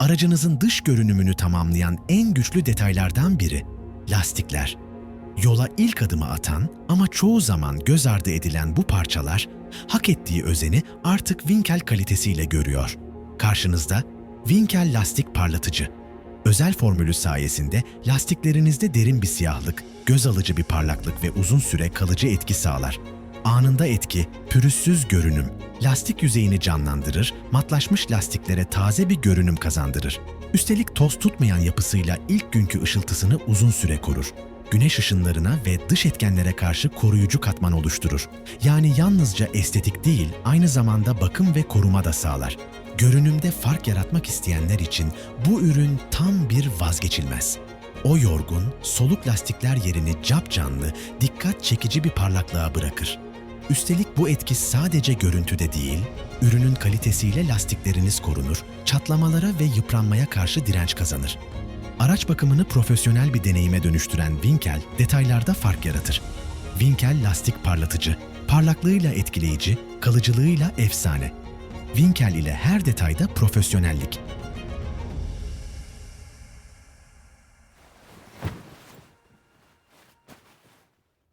Aracınızın dış görünümünü tamamlayan en güçlü detaylardan biri lastikler. Yola ilk adımı atan ama çoğu zaman göz ardı edilen bu parçalar hak ettiği özeni artık Winkel kalitesiyle görüyor. Karşınızda Winkel lastik parlatıcı. Özel formülü sayesinde lastiklerinizde derin bir siyahlık, göz alıcı bir parlaklık ve uzun süre kalıcı etki sağlar. Anında etki, pürüzsüz görünüm, lastik yüzeyini canlandırır, matlaşmış lastiklere taze bir görünüm kazandırır. Üstelik toz tutmayan yapısıyla ilk günkü ışıltısını uzun süre korur. Güneş ışınlarına ve dış etkenlere karşı koruyucu katman oluşturur. Yani yalnızca estetik değil, aynı zamanda bakım ve koruma da sağlar. Görünümde fark yaratmak isteyenler için bu ürün tam bir vazgeçilmez. O yorgun, soluk lastikler yerini cap canlı, dikkat çekici bir parlaklığa bırakır. Üstelik bu etki sadece görüntüde değil, ürünün kalitesiyle lastikleriniz korunur, çatlamalara ve yıpranmaya karşı direnç kazanır. Araç bakımını profesyonel bir deneyime dönüştüren Winkel detaylarda fark yaratır. Winkel lastik parlatıcı, parlaklığıyla etkileyici, kalıcılığıyla efsane. Winkel ile her detayda profesyonellik,